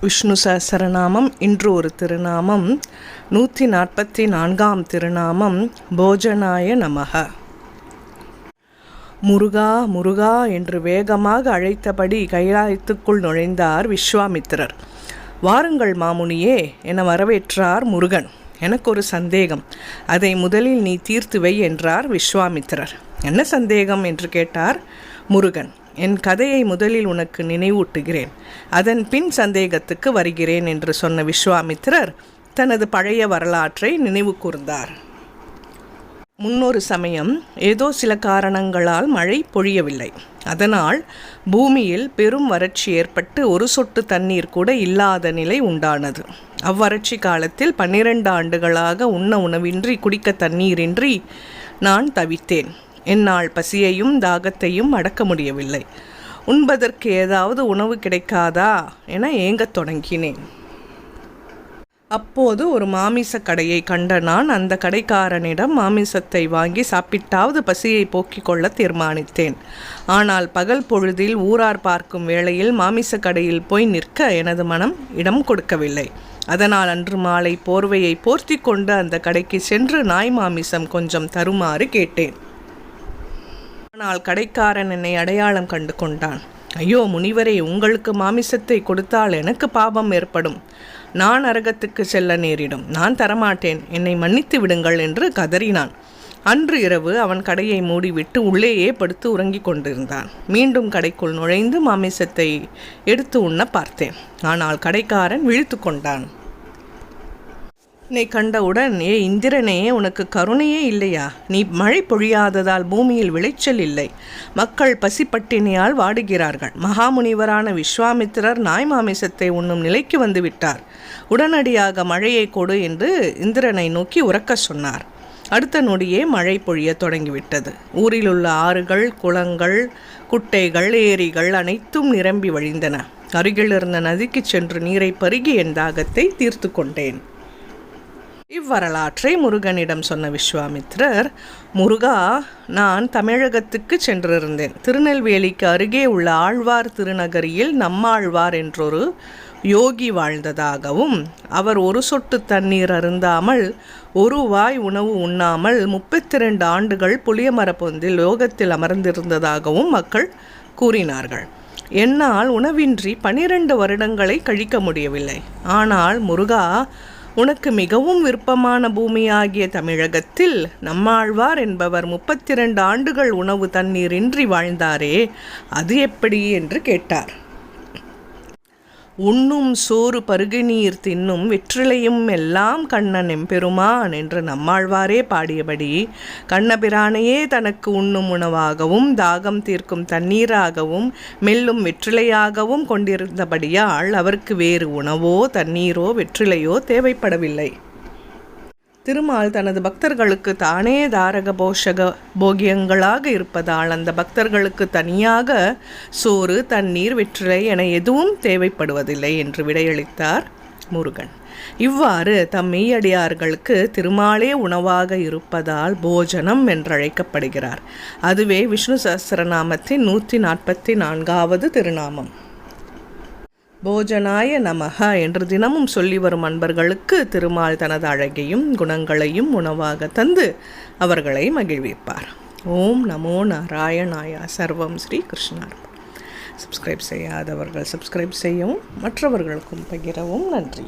விஷ்ணு சஹசரநாமம் இன்று ஒரு திருநாமம் நூற்றி நாற்பத்தி நான்காம் திருநாமம் போஜனாய நமக. முருகா முருகா என்று வேகமாக அழைத்தபடி கைலாயத்துக்குள் நுழைந்தார் விஸ்வாமித்திரர். வாருங்கள் மாமுனியே என வரவேற்றார் முருகன். எனக்கு ஒரு சந்தேகம். அதை முதலில் நீ தீர்த்துவை என்றார் விஸ்வாமித்திரர். என்ன சந்தேகம்? என்று கேட்டார் முருகன். என் கதையை முதலில் உனக்கு நினைவூட்டுகிறேன். அதன் பின் சந்தேகத்துக்கு வருகிறேன் என்று சொன்ன விஸ்வாமித்திரர் தனது பழைய வரலாற்றை நினைவு கூர்ந்தார். முன்னொரு சமயம் ஏதோ சில காரணங்களால் மழை பொழியவில்லை. அதனால் பூமியில் பெரும் வறட்சி ஏற்பட்டு ஒரு சொட்டு தண்ணீர் கூட இல்லாத நிலை உண்டானது. அவ்வறட்சி காலத்தில் பன்னிரண்டு ஆண்டுகளாக உண்ண உணவின்றி குடிக்க தண்ணீரின்றி நான் தவித்தேன். என்னால் பசியையும் தாகத்தையும் அடக்க முடியவில்லை. உண்பதற்கு ஏதாவது உணவு கிடைக்காதா என ஏங்கத் தொடங்கினேன். அப்போது ஒரு மாமிச கடையை கண்ட நான் அந்த கடைக்காரனிடம் மாமிசத்தை வாங்கி சாப்பிட்டாவது பசியை போக்கிக் கொள்ள தீர்மானித்தேன். ஆனால் பகல் பொழுதில் ஊரார் பார்க்கும் வேளையில் மாமிச கடையில் போய் நிற்க எனது மனம் இடம் கொடுக்கவில்லை. அதனால் அன்று மாலை போர்வையை போர்த்தி கொண்டு அந்த கடைக்கு சென்று நாய் மாமிசம் கொஞ்சம் தருமாறு கேட்டேன். ஆனால் கடைக்காரன் என்னை அடையாளம் கண்டு கொண்டான். ஐயோ முனிவரே உங்களுக்கு மாமிசத்தை கொடுத்தால் எனக்கு பாபம் ஏற்படும். நான் அரகத்துக்கு செல்ல நேரிடும். நான் தரமாட்டேன். என்னை மன்னித்து விடுங்கள் என்று கதறினான். அன்று இரவு அவன் கடையை மூடிவிட்டு உள்ளேயே படுத்து உறங்கிக் கொண்டிருந்தான். மீண்டும் கடைக்குள் நுழைந்து மாமிசத்தை எடுத்து உண்ண பார்த்தேன். ஆனால் கடைக்காரன் விழித்து கொண்டான். என்னை கண்டவுடன் ஏ இந்திரனே உனக்கு கருணையே இல்லையா? நீ மழை பொழியாததால் பூமியில் விளைச்சல் இல்லை. மக்கள் பசிப்பட்டினியால் வாடுகிறார்கள். மகாமுனிவரான விஸ்வாமித்திரர் நாய் மாமிசத்தை உண்ணும் நிலைக்கு வந்துவிட்டார். உடனடியாக மழையை கொடு என்று இந்திரனை நோக்கி உறக்க சொன்னார். அடுத்த நொடியே மழை பொழிய தொடங்கிவிட்டது. ஊரில் உள்ள ஆறுகள் குளங்கள் குட்டைகள் ஏரிகள் அனைத்தும் நிரம்பி வழிந்தன. அருகில் இருந்த நதிக்கு சென்று நீரை பருகி என் தாகத்தை தீர்த்து கொண்டேன். இவ்வரலாற்றை முருகனிடம் சொன்ன விஸ்வாமித்ரர் முருகா நான் தமிழகத்துக்கு சென்றிருந்தேன். திருநெல்வேலிக்கு அருகே உள்ள ஆழ்வார் திருநகரியில் நம்மாழ்வார் என்றொரு யோகி வாழ்ந்ததாகவும் அவர் ஒரு சொட்டு தண்ணீர் அருந்தாமல் ஒரு வாய் உணவு உண்ணாமல் முப்பத்தி ரெண்டு ஆண்டுகள் புளியமரப்பொந்தில் யோகத்தில் அமர்ந்திருந்ததாகவும் மக்கள் கூறினார்கள். என்னால் உணவின்றி பனிரெண்டு வருடங்களை கழிக்க முடியவில்லை. ஆனால் முருகா உனக்கு மிகவும் விருப்பமான பூமியாகிய தமிழகத்தில் நம்மாழ்வார் என்பவர் முப்பத்தி இரண்டு ஆண்டுகள் உணவு தண்ணீரின்றி வாழ்ந்தாரே அது எப்படி என்று கேட்டார். உண்ணும் சோறு பருகுநீர் தின்னும் வெற்றிலையும் எல்லாம் கண்ணன் எம்பெருமான் என்று நம்மாழ்வாரே பாடியபடி கண்ணபிரானையே தனக்கு உண்ணும் உணவாகவும் தாகம் தீர்க்கும் தண்ணீராகவும் மெல்லும் வெற்றிலையாகவும் கொண்டிருந்தபடியால் அவருக்கு வேறு உணவோ தண்ணீரோ வெற்றிலையோ தேவைப்படவில்லை. திருமால் தனது பக்தர்களுக்கு தானே தாரக போஷக போகியங்களாக இருப்பதால் அந்த பக்தர்களுக்கு தனியாக சோறு தண்ணீர் வெற்றிலை என எதுவும் தேவைப்படுவதில்லை என்று விடையளித்தார் முருகன். இவ்வாறு தம் மெய்யடியார்களுக்கு திருமாலே உணவாக இருப்பதால் போஜனம் என்றழைக்கப்படுகிறார். அதுவே விஷ்ணு சஹசிரநாமத்தின் நூற்றி நாற்பத்தி நான்காவது திருநாமம். போஜனாய நமக என்று தினமும் சொல்லி வரும் அன்பர்களுக்கு திருமால் தனது அழகையும் குணங்களையும் உணவாக தந்து அவர்களை மகிழ்விப்பார். ஓம் நமோ நாராயணாயா சர்வம் ஸ்ரீ கிருஷ்ணார் சப்ஸ்கிரைப் செய்யாதவர்கள் சப்ஸ்கிரைப் செய்யவும் மற்றவர்களுக்கும் பகிரவும் நன்றி.